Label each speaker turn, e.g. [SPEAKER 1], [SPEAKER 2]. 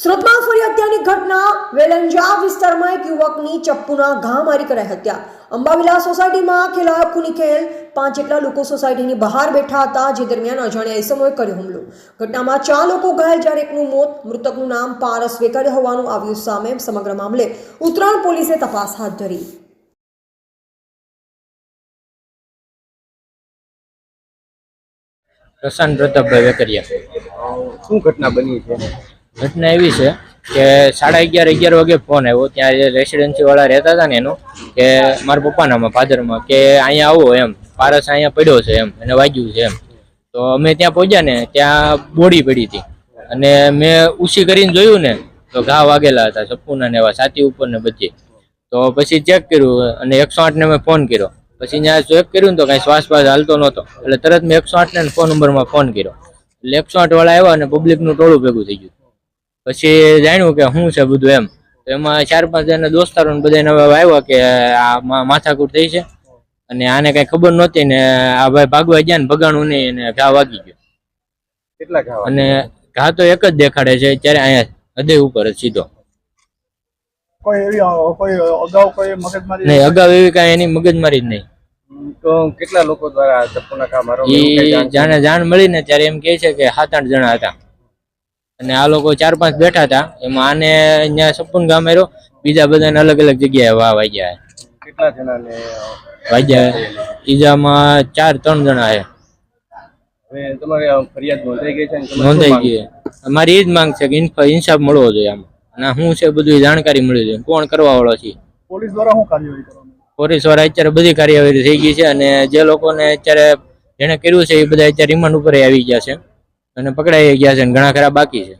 [SPEAKER 1] સુરતમાં ફરી હત્યાની ઘટના વેલંજા વિસ્તારમાં એક યુવકની ચપ્પુના ઘા મારી કરાઈ હત્યા. અંબાવિલા સોસાયટીમાં ખેલાયો ખૂની ખેલ પાંચ જેટલા લોકો સોસાયટીની બહાર બેઠા હતા જે દરમિયાન અજાણ્યા એસમોએ કર્યો હુમલો. ઘટનામાં ચાર લોકો ઘાયલ જ્યારે એકનું મોત મૃતકનું નામ પારસ વેકરે હોવાનું આવ્યું સામે સમગ્ર મામલે. ઉત્તરાયણ પોલીસે તપાસ હાથ ધરી.
[SPEAKER 2] પ્રશાંત પ્રતાપભાઈ વેકરિયા.
[SPEAKER 3] શું ઘટના બની છે?
[SPEAKER 2] ઘટના એવી છે કે સાડા અગિયાર અગિયાર વાગે ફોન આવ્યો. ત્યાં જે રેસિડેન્સી વાળા રહેતા હતા ને એનો, કે મારા પપ્પાનામાં ફાધરમાં કે અહીંયા આવો એમ. પારસ અહીંયા પડ્યો છે એમ, એને વાગ્યું છે એમ. તો અમે ત્યાં પહોંચ્યા ને, ત્યાં બોડી પડી હતી. અને મેં ઉછી કરીને જોયું ને, તો ઘા વાગેલા હતા, સપૂના ને એવા, છાતી ઉપર ને બધી. તો પછી ચેક કર્યું, અને એકસો આઠને મેં ફોન કર્યો. પછી ત્યાં ચેક કર્યું ને, તો કાંઈ શ્વાસ પાસ હાલતો નહોતો. એટલે તરત મેં એકસો આઠને ફોન નંબરમાં ફોન કર્યો. એટલે એકસો આઠ વાળા આવ્યા અને પબ્લિકનું ટોળું ભેગું થઈ ગયું. પછી જાણ્યું કે શું છે બધું એમ. તો એમાં ચાર પાંચ જણા દોસ્તારો ને બધા હવે આવ્યા કે આ માથાકૂટ થઈ છે. અને આને કઈ ખબર નહોતી ને આ ભાઈ ભાગવા ગયા ને ભગાણું નહીં અને ઘા વાગી ગયો.
[SPEAKER 3] કેટલા ઘા
[SPEAKER 2] અને ઘા તો એક જ દેખાડે છે ત્યારે અહીંયા હૃદય ઉપર જ સીધો.
[SPEAKER 4] કોઈ એવી કોઈ અગાઉ કોઈ મગજમારી?
[SPEAKER 2] નહીં અગાઉ એવી કાંઈ એની મગજમારી જ નહીં.
[SPEAKER 3] તો કેટલા લોકો દ્વારા ચપ્પુના જાણ
[SPEAKER 2] જાણે જાણ મળી ને ત્યારે એમ કહે છે કે સાત આઠ જણા હતા. અને આ લોકો ચાર પાંચ બેઠા હતા. એમાં આને અહીંયા સપન ગામે રહ્યો. બીજા બધાને અલગ અલગ જગ્યાએ વાહ વાગ્યા.
[SPEAKER 3] કેટલા જણાને
[SPEAKER 2] વાગ્યા. ઈજામાં ચાર ત્રણ જણા છે.
[SPEAKER 3] હવે તમારે આ ફરિયાદ નોંધાઈ ગઈ છે
[SPEAKER 2] નોંધાઈ ગઈ. અમારી એ જ માંગ છે કે ઇન્સાફ મળવો જોઈએ આમ. અને શું છે બધું જાણકારી મળી જોઈએ કોણ કરવા વાળો છે?
[SPEAKER 4] પોલીસ દ્વારા શું કાર્યવાહી કરવામાં
[SPEAKER 2] પોલીસવાળા અત્યારે બધી કાર્યવાહી થઈ ગઈ છે અને જે લોકોને અત્યારે જેણે કર્યું છે એ બધા અત્યારે રિમાન્ડ ઉપર આવી ગયા છે. અને પકડાઈ ગયા છે અને ઘણા ખરા બાકી છે.